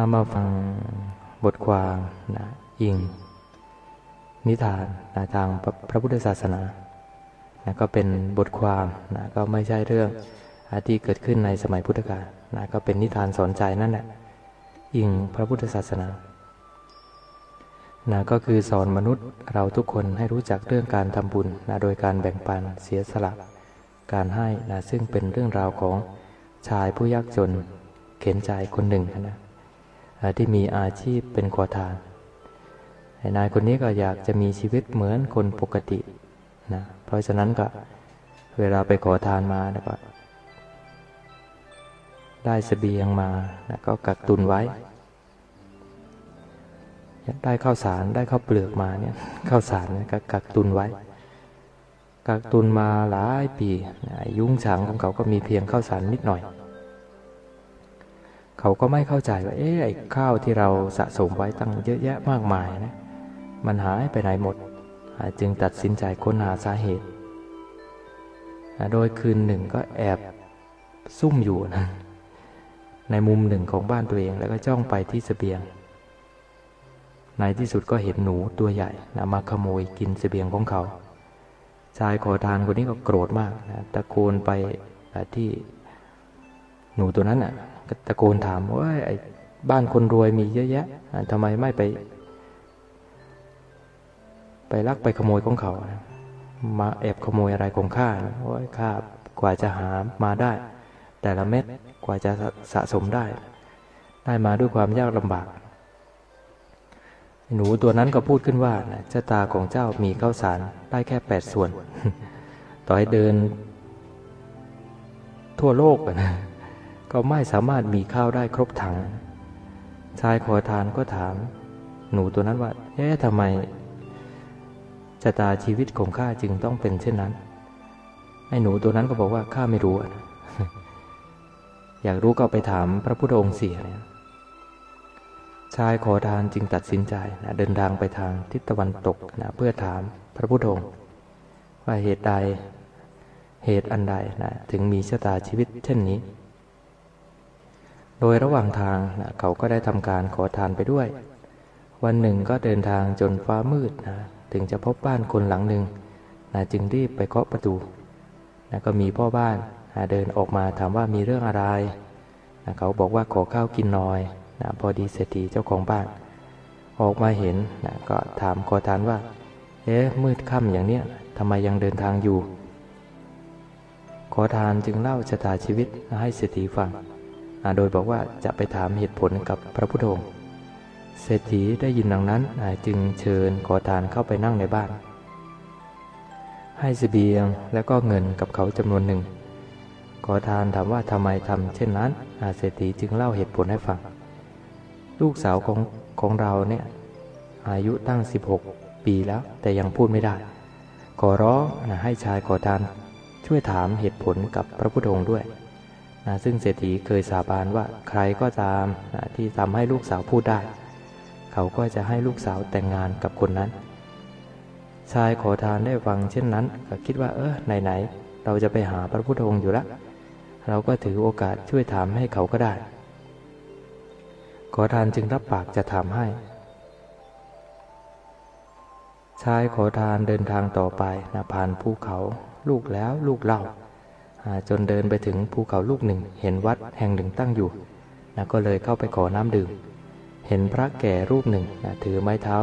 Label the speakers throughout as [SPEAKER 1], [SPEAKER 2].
[SPEAKER 1] ามาฟังบทความนะอิง นิทานนะทางพระพระพุทธศาสนานะก็เป็นบทความนะก็ไม่ใช่เรื่องที่เกิดขึ้นในสมัยพุทธกาลนะก็เป็นนิทานสอนใจนั่นแหละอิงพระพุทธศาสนานะก็คือสอนมนุษย์เราทุกคนให้รู้จักเรื่องการทำบุญนะโดยการแบ่งปันเสียสละ การให้นะซึ่งเป็นเรื่องราวของชายผู้ยากจน เข็นใจคนหนึ่งนะ ที่มีอาชีพเป็นขอทานไอ้นายคนนี้ก็อยากจะมีชีวิตเหมือนคนปกตินะเพราะฉะนั้นก็เวลาไปขอทานมาแล้วก็ได้เสบียงมานะก็กักตุนไว้ ได้ข้าวสารได้ข้าวเปลือกมาเนี่ยข้าวสารเนี่ยก็กักตุนไว้ กักตุนมาหลายปีนะยุ้งฉางของเขาก็มีเพียงข้าวสารนิดหน่อย เขาก็ไม่เข้าใจว่า เอ๊ะไอ้ข้าวที่เราสะสมไว้ตั้งเยอะแยะมากมายนะ มันหายไปไหนหมด จึงตัดสินใจค้นหาสาเหตุ โดยคืนหนึ่งก็แอบซุ่มอยู่นะ ในมุมหนึ่งของบ้านตัวเองแล้วก็จ้องไปที่เสบียง ในที่สุดก็เห็นหนูตัวใหญ่นะมาขโมยกินเสบียงของเขา ชายขอทานคนนี้ก็โกรธมากนะตะโกนไปที่ หนูตัวนั้นอะตะโกนถามว่าไอ้บ้านคนรวยมีเยอะแยะอ่าทำไมไม่ไป ไปลักไปขโมยของเขา มาแอบขโมยอะไรของข้าโอ้ยข้ากว่าจะหามาได้ แต่ละเม็ดกว่าจะสะสมได้ ได้มาด้วยความยากลำบาก หนูตัวนั้นก็พูดขึ้นว่านะชะตาของเจ้ามีข้าวสารได้แค่แปดส่วน ต่อให้เดิน ทั่วโลกนะ ก็ไม่สามารถมีข้าวได้ครบถัง ชายขอทานก็ถาม หนูตัวนั้นว่า เอ๊ะทำไมชะตาชีวิตของข้าจึงต้องเป็นเช่นนั้น ไอ้หนูตัวนั้นก็บอกว่าข้าไม่รู้อะนะอยากรู้ก็ไปถามพระพุทธองค์เสียเนี่ยชายขอทานจึงตัดสินใจนะเดินทางไปทางทิศตะวันตกนะเพื่อถามพระพุทธองค์ว่าเหตุใดเหตุอันใดนะถึงมีชะตาชีวิตเช่นนี้ โดยระหว่างทางนะเขาก็ได้ทำการขอทานไปด้วย วันหนึ่งก็เดินทางจนฟ้ามืดนะถึงจะพบบ้านคนหลังหนึ่งนะจึงรีบไปเคาะประตูนะก็มีพ่อบ้านนะเดินออกมาถามว่ามีเรื่องอะไรนะเขาบอกว่าขอข้าวกินหน่อยนะพอดีเศรษฐีเจ้าของบ้าน ออกมาเห็นนะก็ถามขอทานว่า เอ๊ะมืดค่ำอย่างเนี้ยทำไมยังเดินทางอยู่ ขอทานจึงเล่าชะตาชีวิตให้เศรษฐีฟัง โดยบอกว่าจะไปถามเหตุผลกับพระพุทธองค์เศรษฐีได้ยินดังนั้นจึงเชิญขอทานเข้าไปนั่งในบ้าน ให้เสบียงแล้วก็เงินกับเขาจำนวนหนึ่ง ขอทานถามว่าทำไมทำเช่นนั้นเศรษฐีจึงเล่าเหตุผลให้ฟัง ลูกสาวของของเราเนี่ยอายุตั้ง 16 ปีแล้วแต่ยังพูดไม่ได้ ขอร้องให้ชายขอทานช่วยถามเหตุผลกับพระพุทธองค์ด้วย นะซึ่งเศรษฐีเคยสาบานว่าใครก็ตามนะที่ทำให้ลูกสาวพูดได้ เขาก็จะให้ลูกสาวแต่งงานกับคนนั้น ชายขอทานได้ฟังเช่นนั้น ก็คิดว่าเออไหนๆเราจะไปหาพระพุทธองค์อยู่ละ เราก็ถือโอกาสช่วยถามให้เขาก็ได้ ขอทานจึงรับปากจะถามให้ ชายขอทานเดินทางต่อไปนะผ่านภูเขา ลูกแล้วลูกเล่าอ่า จนเดินไปถึงภูเขาลูกหนึ่ง เห็นวัดแห่งหนึ่งตั้งอยู่นะก็เลยเข้าไปขอน้ำดื่ม เห็นพระแก่รูปหนึ่งนะถือไม้เท้า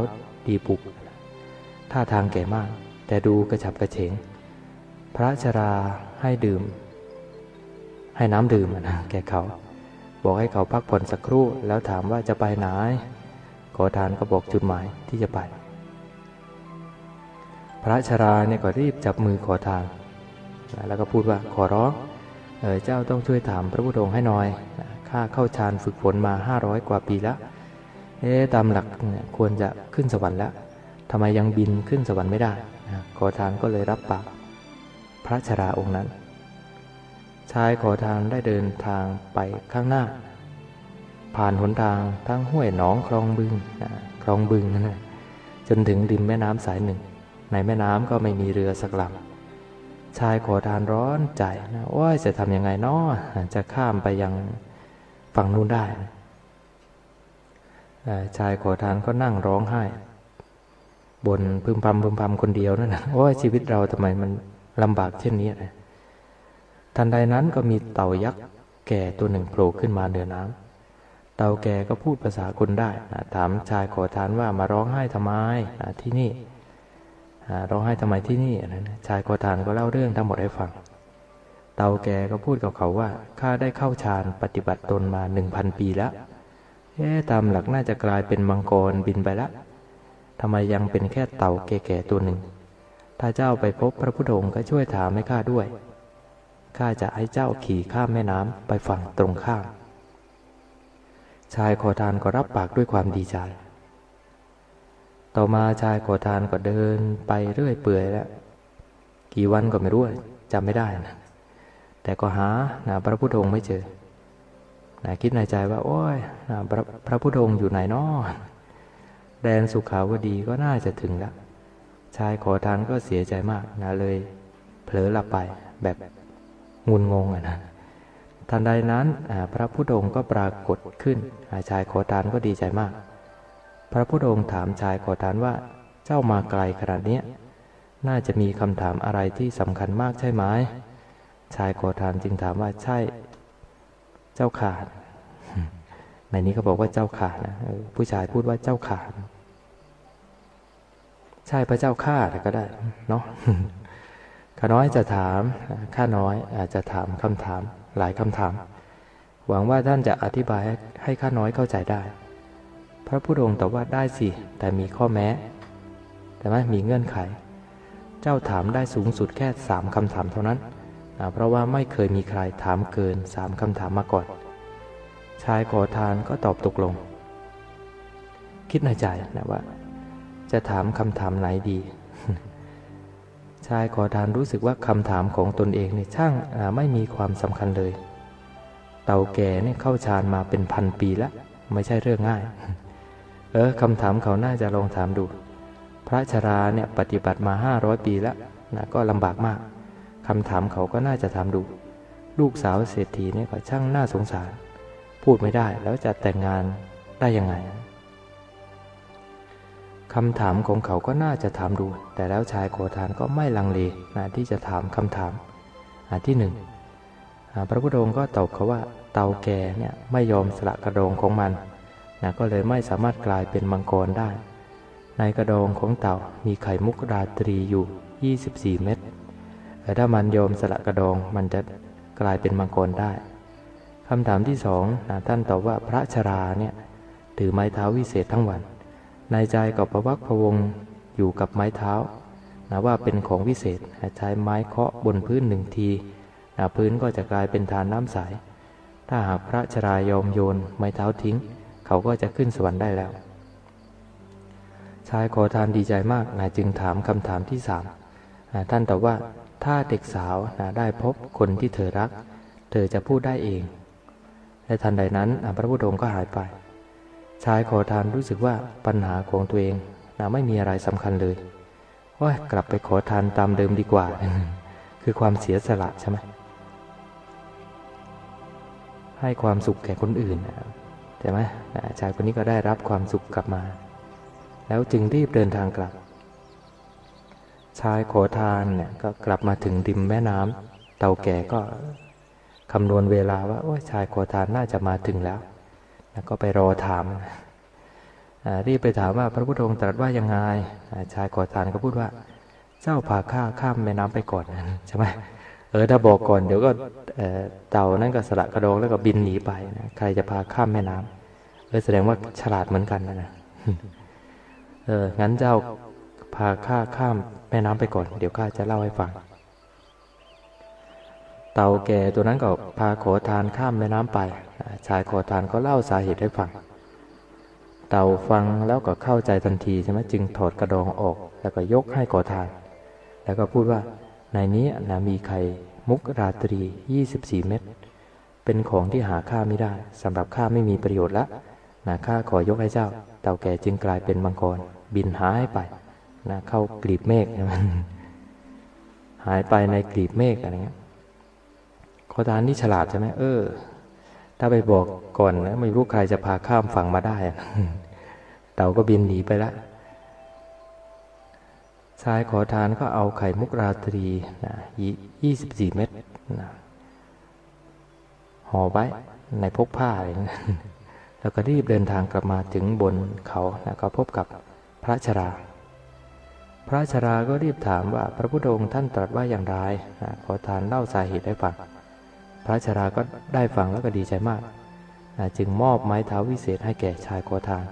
[SPEAKER 1] ดีปุก ท่าทางแก่มาก แต่ดูกระฉับกระเฉง พระชราให้ดื่ม ให้น้ำดื่มนะแก่เขา บอกให้เขาพักผ่อนสักครู่แล้วถามว่าจะไปไหน ขอทานก็บอกจุดหมายที่จะไป พระชราเนี่ยก็รีบจับมือขอทาน แล้วก็พูดว่าขอร้องเจ้าต้องช่วยถามพระพุทธองค์ให้หน่อยข้าเข้าฌานฝึกฝนมา 500 กว่าปีแล้วเอ๊ตามหลักควรจะขึ้นสวรรค์แล้วทำไมยังบินขึ้นสวรรค์ไม่ได้ ขอทานก็เลยรับปากพระชราองค์นั้น ชายขอทานได้เดินทางไปข้างหน้า ผ่านหนทางทั้งห้วยหนองคลองบึงคลองบึงนั่นแหละจนถึงริมแม่น้ำสายหนึ่ง ในแม่น้ำก็ไม่มีเรือสักลำ ชายขอทานร้อนใจนะว่าจะทำยังไงนาะจะข้ามไปยังฝั่งนู้นได้ ชายขอทานก็นั่งร้องไห้ บนพึมพำพึมพำคนเดียวนั่นนะว่าชีวิตเราทำไมมันลำบากเช่นนี้นะทันใดนั้นก็มีเต่ายักษ์แก่ตัวหนึ่งโผล่ขึ้นมาเหนือน้ำเต่าแก่ก็พูดภาษาคนได้นะถามชายขอทานว่ามาร้องไห้ทำไมนะที่นี่ ร้องไห้ทำไมที่นี่นะชายขอทานก็เล่าเรื่องทั้งหมดให้ฟัง เต่าแก่ก็พูดกับเขาว่าข้าได้เข้าฌานปฏิบัติตนมาหนึ่งพันปีแล้วเอ๊ตามหลักน่าจะกลายเป็นมังกรบินไปล้วทำไมยังเป็นแค่เต่าแก่ๆตัวหนึ่ง ถ้าเจ้าไปพบพระพุทธองค์ก็ช่วยถามให้ข้าด้วยข้าจะให้เจ้าขี่ข้ามแม่น้ำไปฝั่งตรงข้าม ชายขอทานก็รับปากด้วยความดีใจ ต่อมาชายขอทานก็เดินไปเรื่อยเปื่อยแล้ว กี่วันก็ไม่รู้จำไม่ได้นะ แต่ก็หานะพระพุทธองค์ไม่เจอนะคิดในใจว่า โอ้ยนะพระพระพุทธองค์อยู่ไหนนอแดนสุขาวดีก็น่าจะถึงแล้วชายขอทานก็เสียใจมากนะเลย เผลอหลับไปแบบงุนงงอะนะทันใดนั้นพระพุทธองค์ก็ปรากฏขึ้นชายขอทานก็ดีใจมาก พระพุทธองค์ถามชายขอทานว่า เจ้ามาไกลขนาดนี้น่าจะมีคำถามอะไรที่สำคัญมากใช่ไหมชายขอทานจึงถามว่าใช่ เจ้าขาดในนี้เขาบอกว่าเจ้าขานะผู้ชายพูดว่าเจ้าขาใช่พระเจ้าข้าก็ได้เนาะข้าน้อยจะถามข้าน้อยอาจจะถามคำถามหลายคำถาม หวังว่าท่านจะอธิบายให้ข้าน้อยเข้าใจได้ ระพุทธองค์ตอบว่าได้สิ แต่มีข้อแม้ แต่ไม่มีเงื่อนไข เจ้าถามได้สูงสุดแค่สามคำถามเท่านั้นเพราะว่าไม่เคยมีใครถามเกินสามคำถามมาก่อน ชายขอทานก็ตอบตกลง คิดในใจนะว่า จะถามคำถามไหนดี ชายขอทานรู้สึกว่าคำถามของตนเองเนี่ยช่างไม่มีความสำคัญเลย เต่าแก่เนี่ยเข้าฌานมาเป็นพันปีแล้ว ไม่ใช่เรื่องง่าย เออคำถามเขาน่าจะลองถามดู พระชราเนี่ยปฏิบัติมาห้าร้อยปีแล้วนะก็ลำบากมากคำถามเขาก็น่าจะถามดู ลูกสาวเศรษฐีเนี่ยก็ช่างน่าสงสาร พูดไม่ได้แล้วจะแต่งงานได้ยังไงคำถามของเขาก็น่าจะถามดู แต่แล้วชายโคทานก็ไม่ลังเลนะที่จะถามคำถามอันที่หนึ่งพระพุทธองค์ก็ตอบเขาว่าเตาแก่เนี่ยไม่ยอมสละกระโดงของมัน นะก็เลยไม่สามารถกลายเป็นมังกรได้ ในกระโดงของเต่ามีไข่มุกราตรีอยู่ 24 เม็ดแต่ถ้ามันยอมสละกระโดงมันจะกลายเป็นมังกรได้คำถามที่สองนะท่านตอบว่าพระชราเนี่ยถือไม้เท้าวิเศษทั้งวัน ในใจก็ประวักพวงอยู่กับไม้เท้านะว่าเป็นของวิเศษใช้ไม้เคาะบนพื้นหนึ่งทีนะพื้นก็จะกลายเป็นทานน้ำใส ถ้าหากพระชรายอมโยนไม้เท้าทิ้ง เขาก็จะขึ้นสวรรค์ได้แล้ว ชายขอทานดีใจมากนะจึงถามคำถามที่สามท่านตอบว่าถ้าเด็กสาวนะได้พบคนที่เธอรัก เธอจะพูดได้เอง และทันใดนั้นพระพุทธองค์ก็หายไป ชายขอทานรู้สึกว่าปัญหาของตัวเองนะไม่มีอะไรสำคัญเลยว่ากลับไปขอทานตามเดิมดีกว่า คือความเสียสละใช่ไหมให้ความสุขแก่คนอื่น ใช่ไหมชายคนนี้ก็ได้รับความสุขกลับมา แล้วจึงรีบเดินทางกลับ ชายขอทานเนี่ยก็กลับมาถึงริมแม่น้ำเต่าแก่ก็คำนวณเวลาว่าโอ้ชายขอทานน่าจะมาถึงแล้ว แล้วก็ไปรอถามรีบไปถามว่าพระพุทธองค์ตรัสว่ายังไงชายขอทานก็พูดว่า เจ้าพาข้าข้ามแม่น้ำไปก่อนใช่ไหม เออถ้าบอกก่อนเดี๋ยวก็เต่านั่นก็สละกระดองแล้วก็บินหนีไปนะใครจะพาข้ามแม่น้ำเออแสดงว่าฉลาดเหมือนกันนะนะเอองั้นเจ้าพาข้าข้ามแม่น้ำไปก่อน เดี๋ยวข้าจะเล่าให้ฟัง เต่าแก่ตัวนั้นก็พาขอทานข้ามแม่น้ำไปชายขอทานก็เล่าสาเหตุให้ฟัง เต่าฟังแล้วก็เข้าใจทันทีใช่ไหมจึงถอดกระดองออก แล้วก็ยกให้ขอทาน แล้วก็พูดว่า ในนี้นะมีไข่มุกราตรี 24 เม็ดเป็นของที่หาค่าไม่ได้สำหรับข้าไม่มีประโยชน์ละนะข้าขอยกให้เจ้า เต่าแก่จึงกลายเป็นมังกร บินหายไปนะเข้ากลีบเมฆใช่ไหมหายไปในกลีบเมฆอะไรเงี้ยขอทานนี่ฉลาดใช่ไหมเออ ถ้าไปบอกก่อนนะไม่รู้ใครจะพาข้ามฝั่งมาได้ เต่าก็บินหนีไปละ ชายขอทานก็เอาไข่มุกราตรีนะยี่สิบสี่เม็ดนะห่อไว้ในพกผ้าอะไรนะแล้วก็รีบเดินทางกลับมาถึงบนเขานะก็พบกับพระชรา พระชราก็รีบถามว่าพระพุทธองค์ท่านตรัสว่าอย่างไรนะขอทานเล่าสาเหตุให้ฟัง พระชราก็ได้ฟังแล้วก็ดีใจมากนะจึงมอบไม้เท้าวิเศษให้แก่ชายขอทาน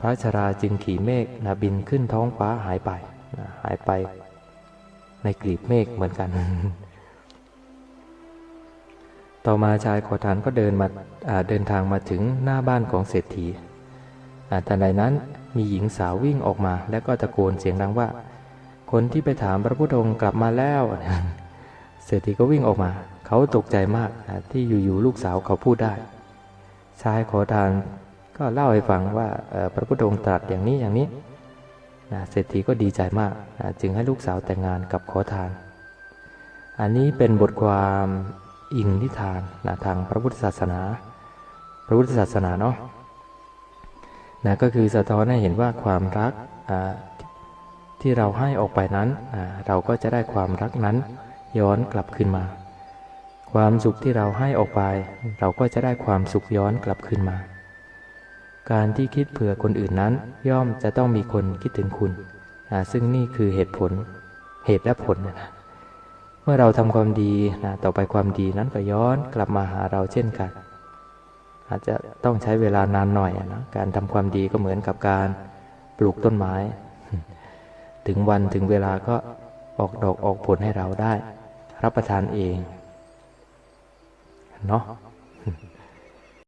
[SPEAKER 1] พระชราจึงขี่เมฆนะบินขึ้นท้องฟ้าหายไป หายไปในกลีบเมฆเหมือนกัน ต่อมาชายขอทานก็เดินมาเดินทางมาถึงหน้าบ้านของเศรษฐีแต่ในนั้นมีหญิงสาววิ่งออกมา แล้วก็ตะโกนเสียงดังว่า คนที่ไปถามพระพุทธองค์กลับมาแล้ว เศรษฐีก็วิ่งออกมา เขาตกใจมากที่อยู่ๆลูกสาวเขาพูดได้ ชายขอทานก็เล่าให้ฟังว่าพระพุทธองค์ตรัสอย่างนี้อย่างนี้ นะเศรษฐีก็ดีใจมากนะจึงให้ลูกสาวแต่งงานกับขอทาน อันนี้เป็นบทความอิงนิทานนะทางพระพุทธศาสนา พระพุทธศาสนาเนาะนะก็คือสะท้อนให้เห็นว่าความรักที่เราให้ออกไปนั้น เราก็จะได้ความรักนั้นย้อนกลับคืนมา ความสุขที่เราให้ออกไป เราก็จะได้ความสุขย้อนกลับคืนมา การที่คิดเผื่อคนอื่นนั้น ย่อมจะต้องมีคนคิดถึงคุณนะซึ่งนี่คือเหตุผลเหตุและผลนะเมื่อเราทำความดีนะต่อไปความดีนั้นก็ย้อนกลับมาหาเราเช่นกัน อาจจะต้องใช้เวลานานหน่อยนะการทำความดีก็เหมือนกับการปลูกต้นไม้ ถึงวันถึงเวลาก็ออกดอกออกผลให้เราได้ รับประทานเองเนาะ